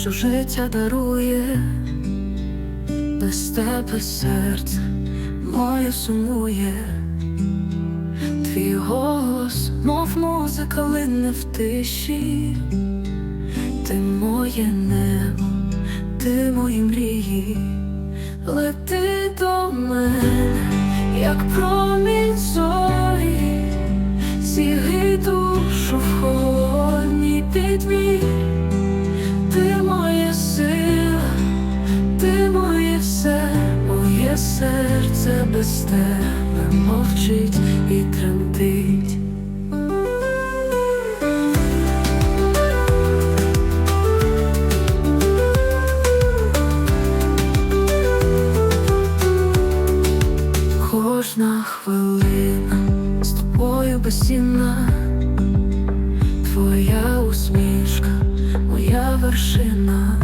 що життя дарує, без тебе серце моє сумує, твій голос, мов музика лине в тиші, ти моє небо, ти мої мрії, лети до мене, як промінь зорі, зігрій душу в серце без тебе мовчить і тремтить. Кожна хвилина з тобою безцінна Твоя усмішка, моя вершина,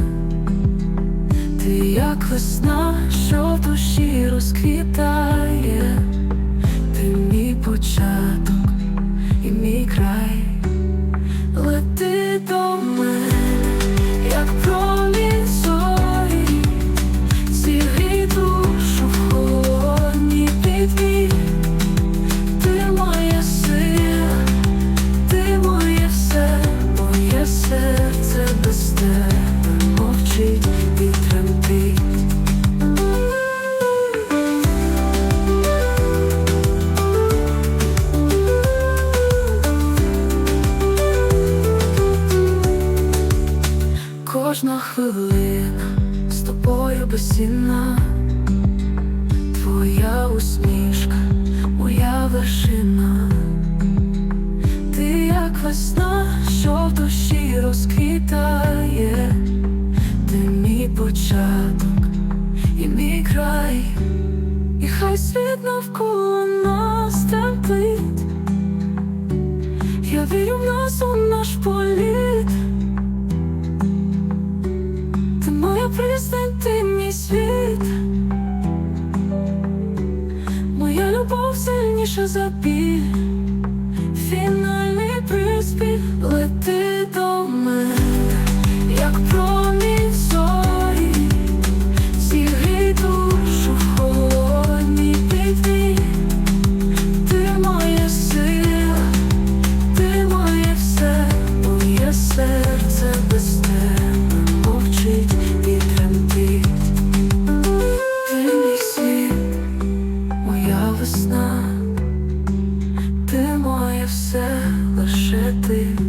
ти як весна, що в душі розквітає, Кожна хвилина з тобою безцінна, твоя усмішка, моя вершина. Ти як весна, що в душі розквітає, ти мій початок і мій край, і хай світ навколо нас тремтить. Я вірю в нас у наш політ. Сильніша за біль. Ти